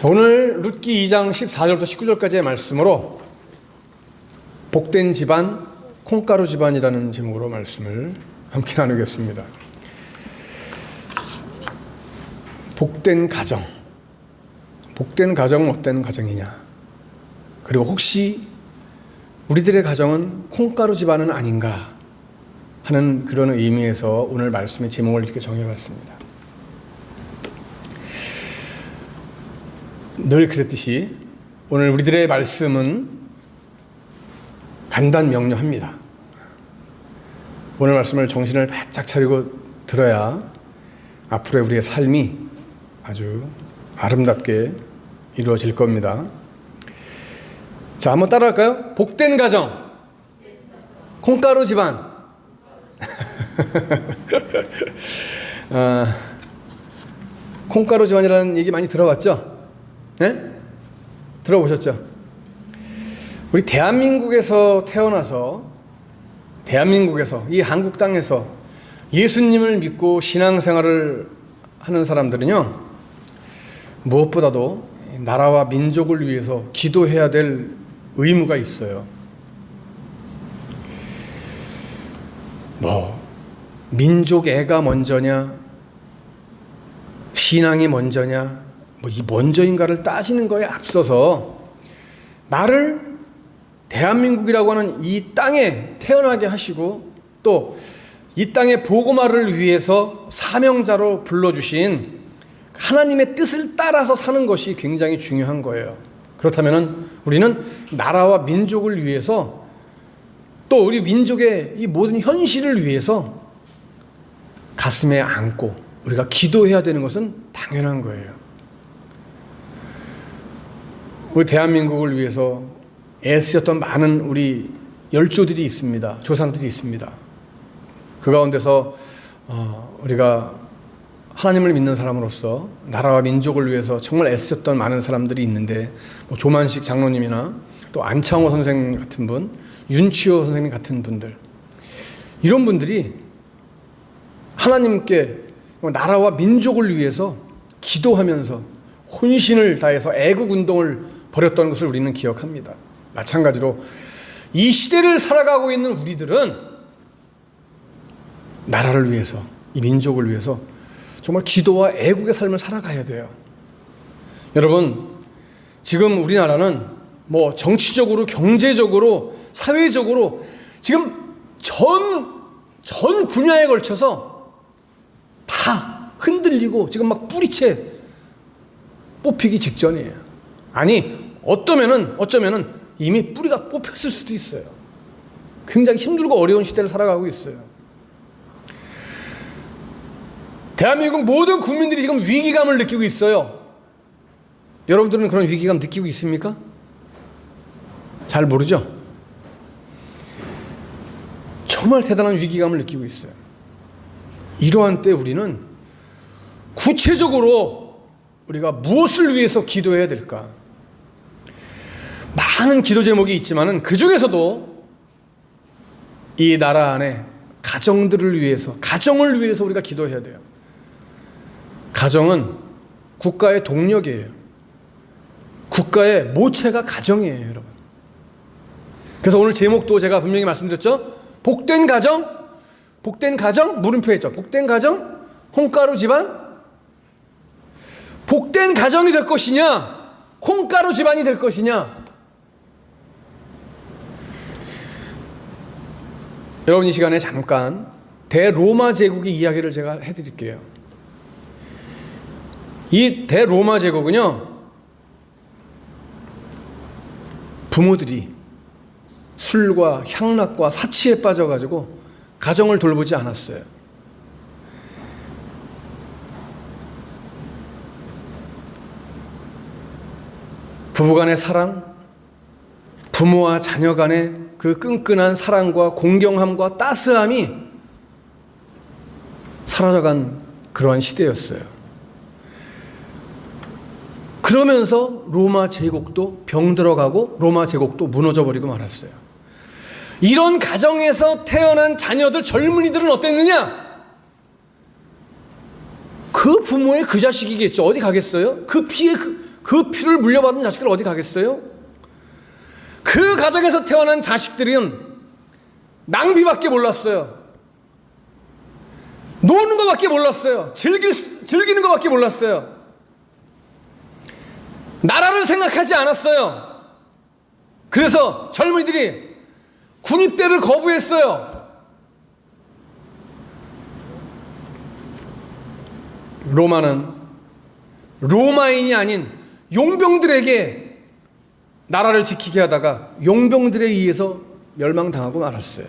자, 오늘 룻기 2장 14절부터 19절까지의 말씀으로 복된 집안, 콩가루 집안이라는 제목으로 말씀을 함께 나누겠습니다. 복된 가정. 복된 가정은 어떤 가정이냐? 그리고 혹시 우리들의 가정은 콩가루 집안은 아닌가 하는 그런 의미에서 오늘 말씀의 제목을 이렇게 정해봤습니다. 늘 그랬듯이 오늘 우리들의 말씀은 간단 명료합니다. 오늘 말씀을 정신을 바짝 차리고 들어야 앞으로의 우리의 삶이 아주 아름답게 이루어질 겁니다. 자, 한번 따라할까요? 복된 가정, 콩가루 집안. 아, 콩가루 집안이라는 얘기 많이 들어봤죠? 네? 들어보셨죠? 우리 대한민국에서 태어나서 대한민국에서 이 한국 땅에서 예수님을 믿고 신앙생활을 하는 사람들은요 무엇보다도 나라와 민족을 위해서 기도해야 될 의무가 있어요. 뭐 민족 애가 먼저냐 신앙이 먼저냐 뭐 이 먼저인가를 따지는 거에 앞서서 나를 대한민국이라고 하는 이 땅에 태어나게 하시고 또 이 땅의 보고마를 위해서 사명자로 불러주신 하나님의 뜻을 따라서 사는 것이 굉장히 중요한 거예요. 그렇다면 우리는 나라와 민족을 위해서 또 우리 민족의 이 모든 현실을 위해서 가슴에 안고 우리가 기도해야 되는 것은 당연한 거예요. 우리 대한민국을 위해서 애쓰셨던 많은 우리 열조들이 있습니다. 조상들이 있습니다. 그 가운데서 어, 우리가 하나님을 믿는 사람으로서 나라와 민족을 위해서 정말 애쓰셨던 많은 사람들이 있는데 뭐 조만식 장로님이나 또 안창호 선생님 같은 분, 윤치호 선생님 같은 분들 이런 분들이 하나님께 나라와 민족을 위해서 기도하면서 혼신을 다해서 애국 운동을 벌였던 것을 우리는 기억합니다. 마찬가지로 이 시대를 살아가고 있는 우리들은 나라를 위해서, 이 민족을 위해서 정말 기도와 애국의 삶을 살아가야 돼요. 여러분, 지금 우리나라는 뭐 정치적으로, 경제적으로, 사회적으로 지금 전, 전 분야에 걸쳐서 다 흔들리고 지금 막 뿌리채 뽑히기 직전이에요. 아니, 어쩌면은, 어쩌면은 이미 뿌리가 뽑혔을 수도 있어요. 굉장히 힘들고 어려운 시대를 살아가고 있어요. 대한민국 모든 국민들이 지금 위기감을 느끼고 있어요. 여러분들은 그런 위기감 느끼고 있습니까? 잘 모르죠? 정말 대단한 위기감을 느끼고 있어요. 이러한 때 우리는 구체적으로 우리가 무엇을 위해서 기도해야 될까? 많은 기도 제목이 있지만은 그 중에서도 이 나라 안에 가정들을 위해서, 가정을 위해서 우리가 기도해야 돼요. 가정은 국가의 동력이에요. 국가의 모체가 가정이에요, 여러분. 그래서 오늘 제목도 제가 분명히 말씀드렸죠. 복된 가정, 복된 가정, 물음표 했죠. 복된 가정, 홍가루 집안. 복된 가정이 될 것이냐, 홍가루 집안이 될 것이냐. 여러분 이 시간에 잠깐 대로마 제국의 이야기를 제가 해드릴게요. 이 대로마 제국은요, 부모들이 술과 향락과 사치에 빠져가지고 가정을 돌보지 않았어요. 부부간의 사랑, 부모와 자녀 간의 그 끈끈한 사랑과 공경함과 따스함이 사라져간 그러한 시대였어요. 그러면서 로마 제국도 병들어가고 로마 제국도 무너져 버리고 말았어요. 이런 가정에서 태어난 자녀들 젊은이들은 어땠느냐? 그 부모의 그 자식이겠죠. 어디 가겠어요? 그 피의 그, 그 피를 물려받은 자식들 어디 가겠어요? 그 가정에서 태어난 자식들은 낭비밖에 몰랐어요. 노는 것밖에 몰랐어요. 즐길, 즐기는 것밖에 몰랐어요. 나라를 생각하지 않았어요. 그래서 젊은이들이 군입대를 거부했어요. 로마는 로마인이 아닌 용병들에게 나라를 지키게 하다가 용병들에 의해서 멸망당하고 말았어요.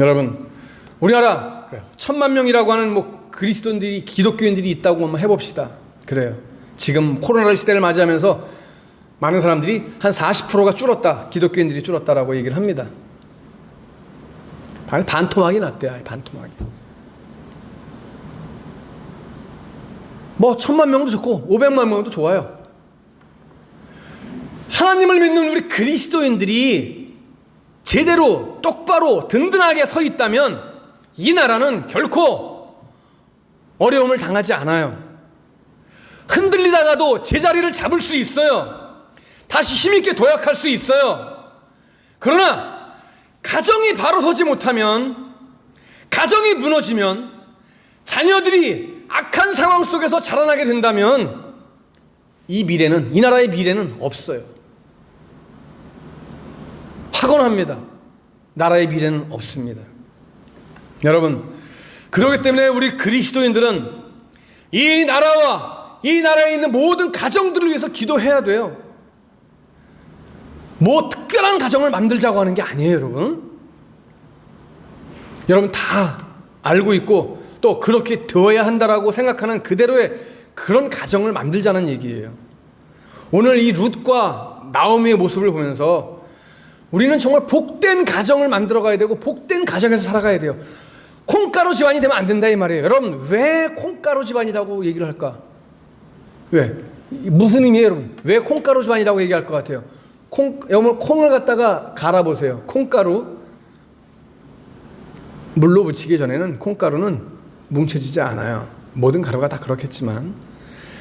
여러분, 우리나라. 천만 명이라고 하는 뭐 그리스도인들이 기독교인들이 있다고 한번 해봅시다. 그래요. 지금 코로나 시대를 맞이하면서 많은 사람들이 한 40%가 줄었다. 기독교인들이 줄었다라고 얘기를 합니다. 반, 반토막이 났대요. 반토막이. 뭐 천만 명도 좋고 500만 명도 좋아요. 하나님을 믿는 우리 그리스도인들이 제대로 똑바로 든든하게 서 있다면 이 나라는 결코 어려움을 당하지 않아요. 흔들리다가도 제자리를 잡을 수 있어요. 다시 힘있게 도약할 수 있어요. 그러나 가정이 바로 서지 못하면 가정이 무너지면 자녀들이 악한 상황 속에서 자라나게 된다면 이 미래는 이 나라의 미래는 없어요. 확언합니다. 나라의 미래는 없습니다. 여러분, 그렇기 때문에 우리 그리스도인들은 이 나라와 이 나라에 있는 모든 가정들을 위해서 기도해야 돼요. 뭐 특별한 가정을 만들자고 하는 게 아니에요, 여러분. 여러분 다 알고 있고 또 그렇게 되어야 한다라고 생각하는 그대로의 그런 가정을 만들자는 얘기예요. 오늘 이 룻과 나오미의 모습을 보면서 우리는 정말 복된 가정을 만들어 가야 되고 복된 가정에서 살아가야 돼요. 콩가루 집안이 되면 안 된다 이 말이에요. 여러분 왜 콩가루 집안이라고 얘기를 할까? 왜? 무슨 의미예요, 여러분? 왜 콩가루 집안이라고 얘기할 것 같아요? 콩, 여러분 콩을 갖다가 갈아 보세요. 콩가루 물로 묻히기 전에는 콩가루는 뭉쳐지지 않아요. 모든 가루가 다 그렇겠지만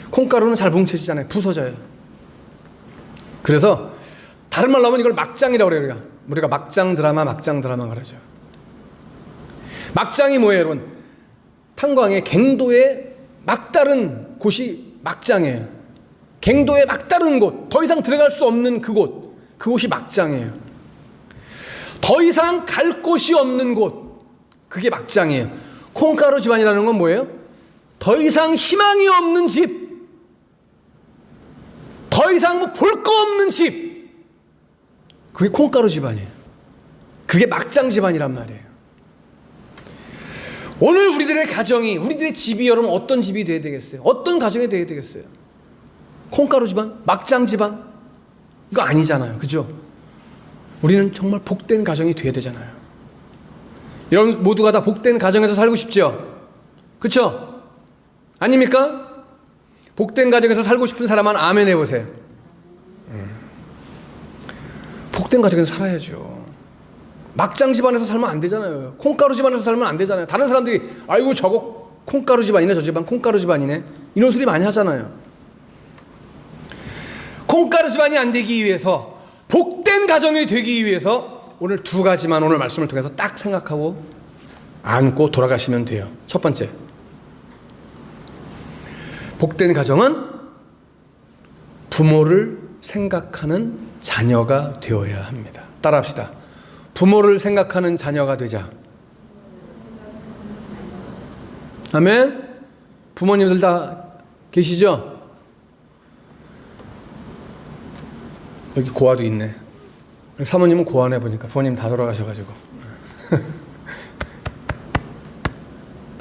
콩가루는 잘 뭉쳐지잖아요. 부서져요. 그래서 다른 말로 하면 이걸 막장이라고 그래요. 우리가 막장 드라마, 막장 드라마 그러죠. 막장이 뭐예요, 여러분? 탄광의 갱도에 막다른 곳이 막장이에요. 갱도에 막다른 곳, 더 이상 들어갈 수 없는 그곳, 그곳이 막장이에요. 더 이상 갈 곳이 없는 곳, 그게 막장이에요. 콩가루 집안이라는 건 뭐예요? 더 이상 희망이 없는 집, 더 이상 뭐 볼 거 없는 집, 그게 콩가루 집안이에요. 그게 막장 집안이란 말이에요. 오늘 우리들의 가정이, 우리들의 집이 여러분 어떤 집이 돼야 되겠어요? 어떤 가정이 돼야 되겠어요? 콩가루 집안? 막장 집안? 이거 아니잖아요. 그죠? 우리는 정말 복된 가정이 돼야 되잖아요. 여러분 모두가 다 복된 가정에서 살고 싶죠? 그쵸? 아닙니까? 복된 가정에서 살고 싶은 사람은 아멘 해보세요. 복된 가정에서 살아야죠. 막장 집안에서 살면 안 되잖아요. 콩가루 집안에서 살면 안 되잖아요. 다른 사람들이 아이고 저거 콩가루 집안이네 저 집안 콩가루 집안이네 이런 소리 많이 하잖아요. 콩가루 집안이 안 되기 위해서 복된 가정이 되기 위해서 오늘 두 가지만 오늘 말씀을 통해서 딱 생각하고 안고 돌아가시면 돼요. 첫 번째. 복된 가정은 부모를 생각하는 자녀가 되어야 합니다. 따라합시다. 부모를 생각하는 자녀가 되자. 아멘. 부모님들 다 계시죠? 여기 고아도 있네. 사모님은 고아네 보니까 부모님 다 돌아가셔가지고.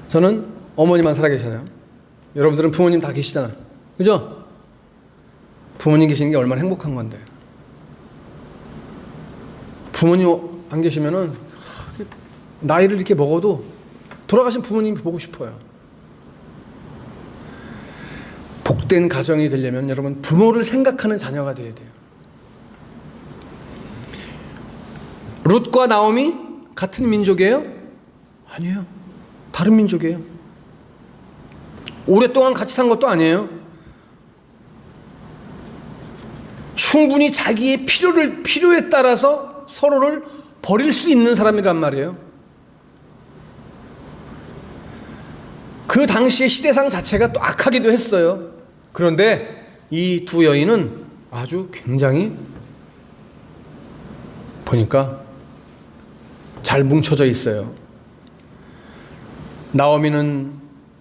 저는 어머니만 살아계셔요. 여러분들은 부모님 다 계시잖아. 그죠? 부모님 계시는 게 얼마나 행복한 건데. 부모님 안 계시면은 나이를 이렇게 먹어도 돌아가신 부모님 보고 싶어요. 복된 가정이 되려면 여러분 부모를 생각하는 자녀가 돼야 돼요. 룻과 나오미 같은 민족이에요? 아니에요. 다른 민족이에요. 오랫동안 같이 산 것도 아니에요. 충분히 자기의 필요를 필요에 따라서 서로를 버릴 수 있는 사람이란 말이에요. 그 당시의 시대상 자체가 또 악하기도 했어요. 그런데 이 두 여인은 아주 굉장히 보니까 잘 뭉쳐져 있어요. 나오미는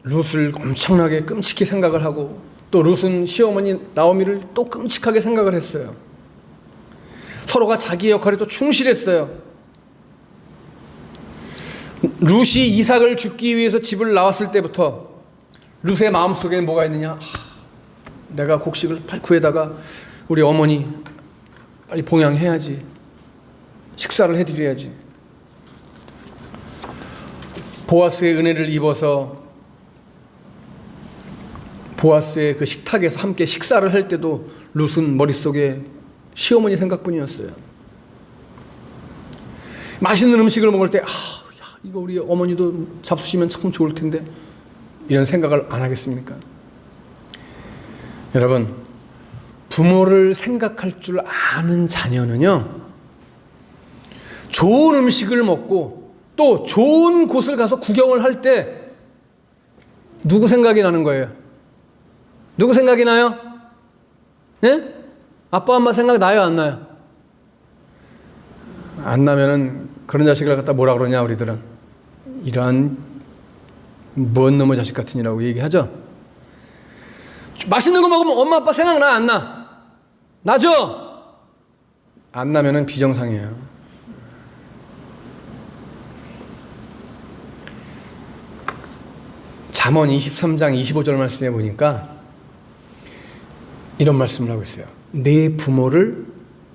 룻을 엄청나게 끔찍히 생각을 하고 또 룻은 시어머니 나오미를 또 끔찍하게 생각을 했어요. 서로가 자기 역할에 또 충실했어요. 룻이 이삭을 죽기 위해서 집을 나왔을 때부터 룻의 마음속에는 뭐가 있느냐? 하, 내가 곡식을 구해다가 우리 어머니 빨리 봉양해야지. 식사를 해드려야지. 보아스의 은혜를 입어서 보아스의 그 식탁에서 함께 식사를 할 때도 룻은 머릿속에 시어머니 생각뿐이었어요. 맛있는 음식을 먹을 때, 아, 야, 이거 우리 어머니도 잡수시면 참 좋을 텐데, 이런 생각을 안 하겠습니까? 여러분, 부모를 생각할 줄 아는 자녀는요, 좋은 음식을 먹고 또 좋은 곳을 가서 구경을 할 때 누구 생각이 나는 거예요? 누구 생각이 나요? 예? 아빠 엄마 생각 나요 안 나요? 안 나면은 그런 자식을 갖다 뭐라 그러냐 우리들은 이러한 뭔 놈의 자식 같으니라고 얘기하죠. 맛있는 거 먹으면 엄마 아빠 생각 나 안 나? 나죠? 안 나면은 비정상이에요. 잠언 23장 25절 말씀에 보니까 이런 말씀을 하고 있어요. 내 부모를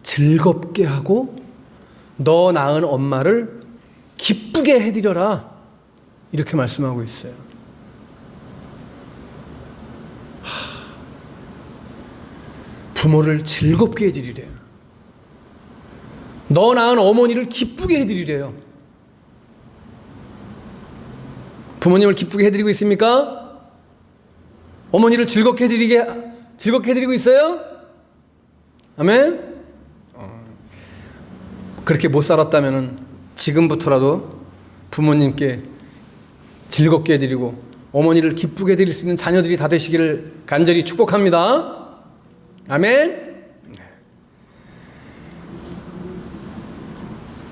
즐겁게 하고 너 낳은 엄마를 기쁘게 해드려라. 이렇게 말씀하고 있어요. 하, 부모를 즐겁게 해드리래요. 너 낳은 어머니를 기쁘게 해드리래요. 부모님을 기쁘게 해드리고 있습니까? 어머니를 즐겁게 해드리게 즐겁게 해드리고 있어요? 아멘. 어. 그렇게 못 살았다면은 지금부터라도 부모님께 즐겁게 해드리고 어머니를 기쁘게 해드릴 수 있는 자녀들이 다 되시기를 간절히 축복합니다. 아멘.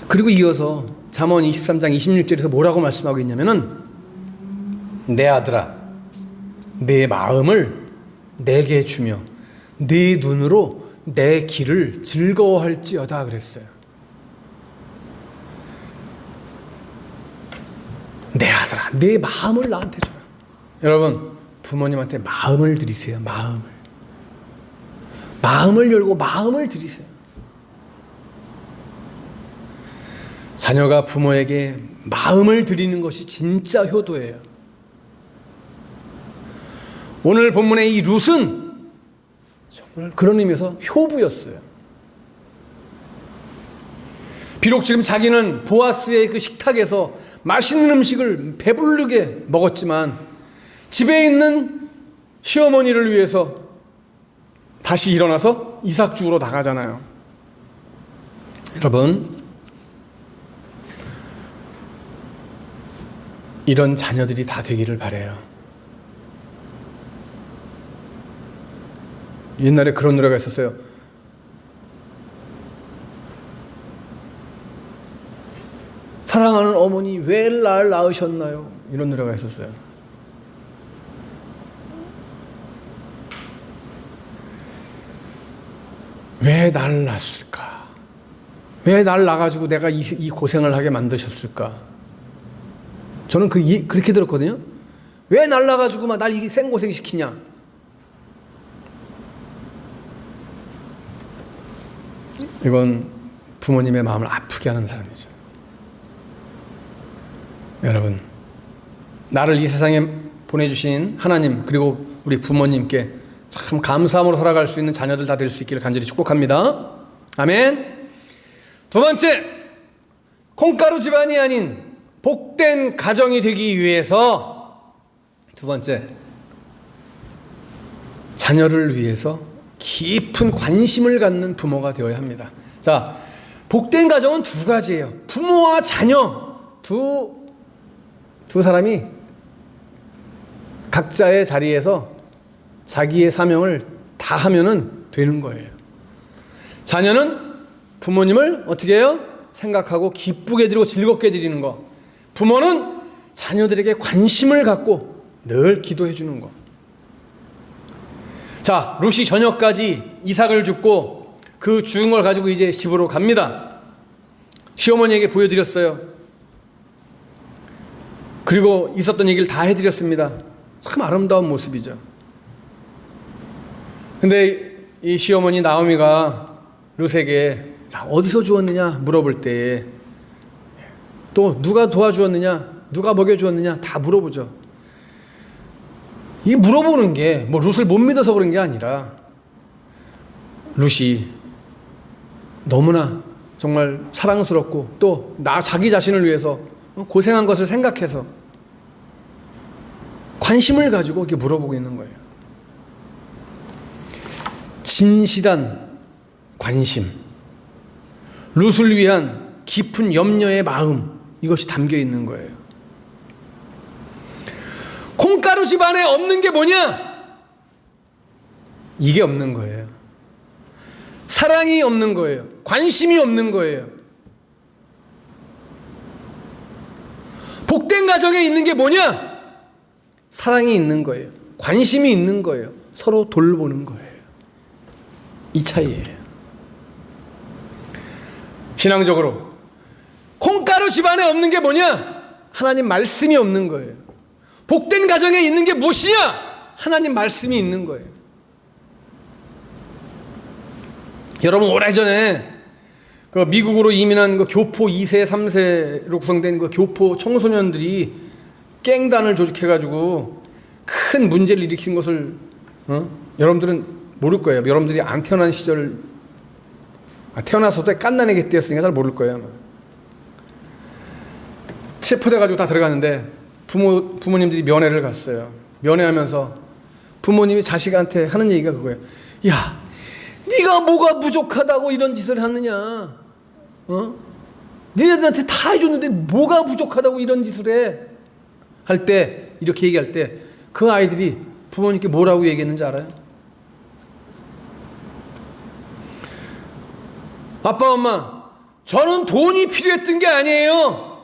그리고 이어서 잠언 23장 26절에서 뭐라고 말씀하고 있냐면은 내 아들아, 내 마음을 내게 주며 네 눈으로 내 길을 즐거워할지어다 그랬어요. 내 아들아, 내 마음을 나한테 줘라. 여러분, 부모님한테 마음을 드리세요. 마음을. 마음을 열고 마음을 드리세요. 자녀가 부모에게 마음을 드리는 것이 진짜 효도예요. 오늘 본문의 이 룻은 정말 그런 의미에서 효부였어요. 비록 지금 자기는 보아스의 그 식탁에서 맛있는 음식을 배부르게 먹었지만 집에 있는 시어머니를 위해서 다시 일어나서 이삭 주우러 나가잖아요. 여러분, 이런 자녀들이 다 되기를 바래요. 옛날에 그런 노래가 있었어요. 사랑하는 어머니 왜 날 낳으셨나요? 이런 노래가 있었어요. 왜 날 낳았을까? 왜 날 낳아가지고 내가 이, 이, 고생을 하게 만드셨을까? 저는 그, 이, 그렇게 들었거든요. 왜 날 낳아가지고 막 날 이 생고생 시키냐? 이건 부모님의 마음을 아프게 하는 사람이죠. 여러분, 나를 이 세상에 보내주신 하나님, 그리고 우리 부모님께 참 감사함으로 살아갈 수 있는 자녀들 다 될 수 있기를 간절히 축복합니다. 아멘. 두 번째, 콩가루 집안이 아닌 복된 가정이 되기 위해서 두 번째, 자녀를 위해서 깊은 관심을 갖는 부모가 되어야 합니다. 자, 복된 가정은 두 가지예요. 부모와 자녀 두, 두 사람이 각자의 자리에서 자기의 사명을 다 하면은 되는 거예요. 자녀는 부모님을 어떻게 해요? 생각하고 기쁘게 드리고 즐겁게 드리는 거. 부모는 자녀들에게 관심을 갖고 늘 기도해 주는 거. 자, 루시 저녁까지 이삭을 줍고 그 죽은 걸 가지고 이제 집으로 갑니다. 시어머니에게 보여드렸어요. 그리고 있었던 얘기를 다 해드렸습니다. 참 아름다운 모습이죠. 근데 이 시어머니 나오미가 룻에게 자, 어디서 주었느냐 물어볼 때 또 누가 도와주었느냐 누가 먹여주었느냐 다 물어보죠. 이 물어보는 게 뭐 룻을 못 믿어서 그런 게 아니라 룻이 너무나 정말 사랑스럽고 또 나 자기 자신을 위해서 고생한 것을 생각해서 관심을 가지고 이렇게 물어보고 있는 거예요. 진실한 관심, 룻을 위한 깊은 염려의 마음 이것이 담겨 있는 거예요. 콩가루 집안에 없는 게 뭐냐? 이게 없는 거예요. 사랑이 없는 거예요. 관심이 없는 거예요. 복된 가정에 있는 게 뭐냐? 사랑이 있는 거예요. 관심이 있는 거예요. 서로 돌보는 거예요. 이 차이예요. 신앙적으로 콩가루 집안에 없는 게 뭐냐? 하나님 말씀이 없는 거예요. 복된 가정에 있는 게 무엇이냐? 하나님 말씀이 있는 거예요. 여러분 오래전에 그 미국으로 이민한 그 교포 2세, 3세로 구성된 그 교포 청소년들이 깽단을 조직해가지고 큰 문제를 일으킨 것을 어? 여러분들은 모를 거예요. 여러분들이 안 태어난 시절 아, 태어나서도 깐난애기 때였으니까 잘 모를 거예요. 체포돼가지고 다 들어갔는데 부모 부모님들이 면회를 갔어요. 면회하면서 부모님이 자식한테 하는 얘기가 그거예요. 야, 네가 뭐가 부족하다고 이런 짓을 하느냐? 어? 니네들한테 다 해줬는데 뭐가 부족하다고 이런 짓을 해? 할 때 이렇게 얘기할 때 그 아이들이 부모님께 뭐라고 얘기했는지 알아요? 아빠 엄마 저는 돈이 필요했던 게 아니에요.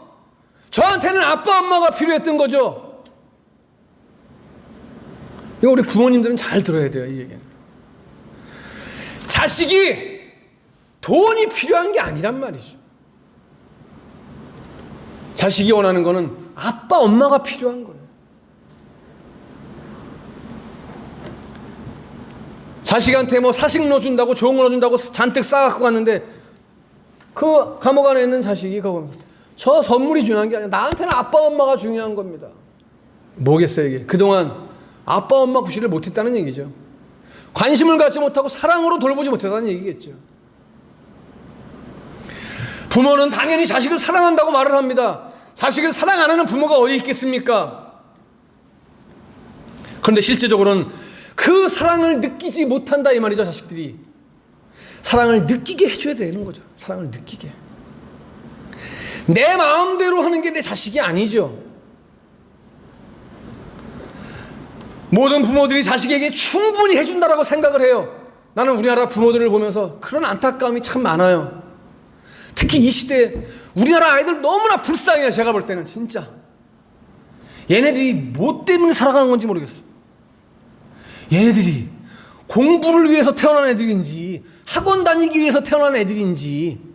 저한테는 아빠 엄마가 필요했던 거죠. 이거 우리 부모님들은 잘 들어야 돼요 이 얘기는. 자식이 돈이 필요한 게 아니란 말이죠. 자식이 원하는 거는 아빠, 엄마가 필요한 거예요. 자식한테 뭐 사식 넣어준다고 좋은 거 넣어준다고 잔뜩 싸갖고 갔는데 그 감옥 안에 있는 자식이 그거 저 선물이 중요한 게 아니라 나한테는 아빠, 엄마가 중요한 겁니다. 뭐겠어요 이게? 그동안 아빠, 엄마 구실을 못했다는 얘기죠. 관심을 갖지 못하고 사랑으로 돌보지 못했다는 얘기겠죠. 부모는 당연히 자식을 사랑한다고 말을 합니다. 자식을 사랑 안 하는 부모가 어디 있겠습니까? 그런데 실제적으로는 그 사랑을 느끼지 못한다 이 말이죠, 자식들이. 사랑을 느끼게 해줘야 되는 거죠. 사랑을 느끼게. 내 마음대로 하는 게 내 자식이 아니죠. 모든 부모들이 자식에게 충분히 해준다라고 생각을 해요. 나는 우리나라 부모들을 보면서 그런 안타까움이 참 많아요. 특히 이 시대에 우리나라 아이들 너무나 불쌍해요. 제가 볼 때는 진짜. 얘네들이 뭐 때문에 살아가는 건지 모르겠어. 얘네들이 공부를 위해서 태어난 애들인지 학원 다니기 위해서 태어난 애들인지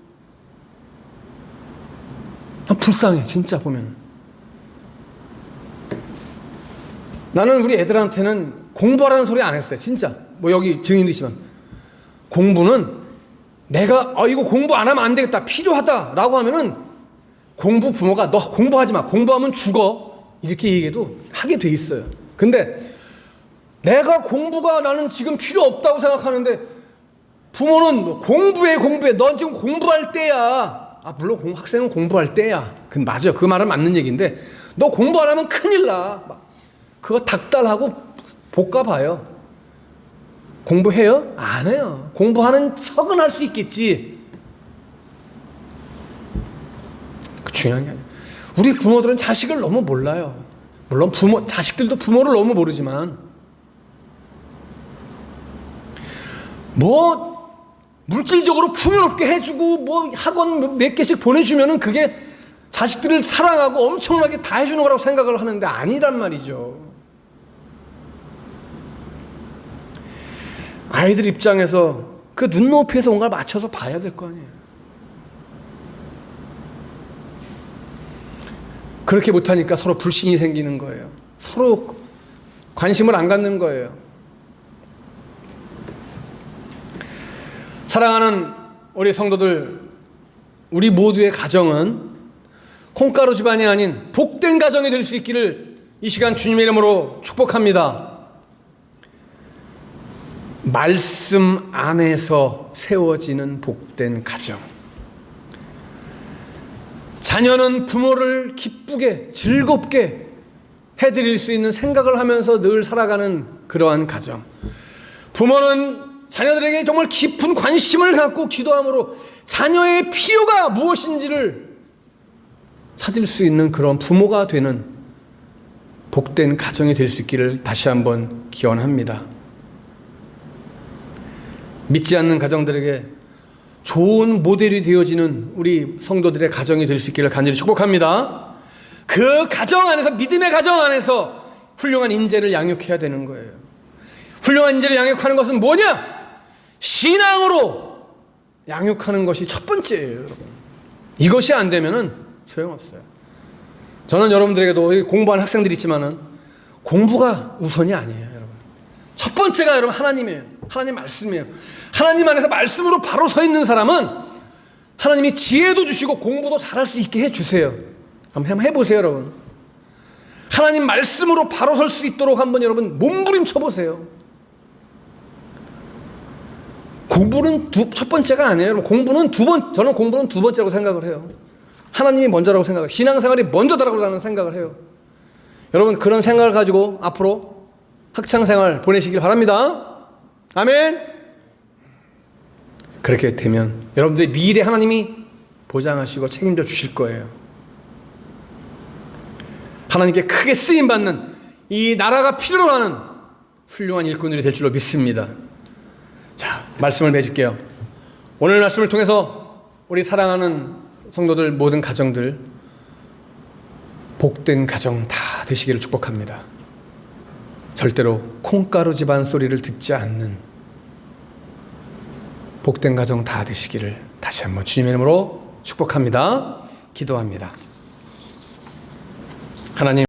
난 불쌍해 진짜 보면. 나는 우리 애들한테는 공부하라는 소리 안 했어요. 진짜. 뭐 여기 증인이시면 공부는 내가 아 이거 공부 안 하면 안 되겠다. 필요하다 라고 하면은 공부 부모가 너 공부하지 마. 공부하면 죽어. 이렇게 얘기해도 하게 돼 있어요. 근데 내가 공부가 나는 지금 필요 없다고 생각하는데 부모는 뭐 공부해 공부해. 넌 지금 공부할 때야. 아 물론 공, 학생은 공부할 때야. 그 맞아요. 그 말은 맞는 얘기인데 너 공부 안 하면 큰일 나. 막 그거 닥달하고 볶아 봐요. 공부해요? 안 해요. 공부하는 척은 할 수 있겠지. 그 중요한 게 아니에요. 우리 부모들은 자식을 너무 몰라요. 물론 부모, 자식들도 부모를 너무 모르지만, 뭐, 물질적으로 풍요롭게 해주고, 뭐, 학원 몇 개씩 보내주면은 그게 자식들을 사랑하고 엄청나게 다 해주는 거라고 생각을 하는데 아니란 말이죠. 아이들 입장에서 그 눈높이에서 뭔가 맞춰서 봐야 될 거 아니에요. 그렇게 못하니까 서로 불신이 생기는 거예요. 서로 관심을 안 갖는 거예요. 사랑하는 우리 성도들, 우리 모두의 가정은 콩가루 집안이 아닌 복된 가정이 될 수 있기를 이 시간 주님의 이름으로 축복합니다. 말씀 안에서 세워지는 복된 가정. 자녀는 부모를 기쁘게 즐겁게 해드릴 수 있는 생각을 하면서 늘 살아가는 그러한 가정. 부모는 자녀들에게 정말 깊은 관심을 갖고 기도함으로 자녀의 필요가 무엇인지를 찾을 수 있는 그런 부모가 되는 복된 가정이 될 수 있기를 다시 한번 기원합니다. 믿지 않는 가정들에게 좋은 모델이 되어지는 우리 성도들의 가정이 될 수 있기를 간절히 축복합니다. 그 가정 안에서 믿음의 가정 안에서 훌륭한 인재를 양육해야 되는 거예요. 훌륭한 인재를 양육하는 것은 뭐냐? 신앙으로 양육하는 것이 첫 번째예요, 여러분. 이것이 안 되면은 소용없어요. 저는 여러분들에게도 공부하는 학생들이 있지만은 공부가 우선이 아니에요, 여러분. 첫 번째가 여러분 하나님이에요. 하나님 말씀이에요. 하나님 안에서 말씀으로 바로 서 있는 사람은 하나님이 지혜도 주시고 공부도 잘할 수 있게 해 주세요. 한번 해보세요, 여러분. 하나님 말씀으로 바로 설 수 있도록 한번 여러분 몸부림쳐 보세요. 공부는 두, 첫 번째가 아니에요. 공부는 두 번, 저는 공부는 두 번째라고 생각을 해요. 하나님이 먼저라고 생각해요. 신앙생활이 먼저다라고 생각을 해요. 여러분, 그런 생각을 가지고 앞으로 학창생활 보내시길 바랍니다. 아멘. 그렇게 되면 여러분들의 미래 하나님이 보장하시고 책임져 주실 거예요. 하나님께 크게 쓰임 받는 이 나라가 필요로 하는 훌륭한 일꾼들이 될 줄로 믿습니다. 자, 말씀을 맺을게요. 오늘 말씀을 통해서 우리 사랑하는 성도들 모든 가정들 복된 가정 다 되시기를 축복합니다. 절대로 콩가루 집안 소리를 듣지 않는 복된 가정 다 되시기를 다시 한번 주님의 이름으로 축복합니다. 기도합니다. 하나님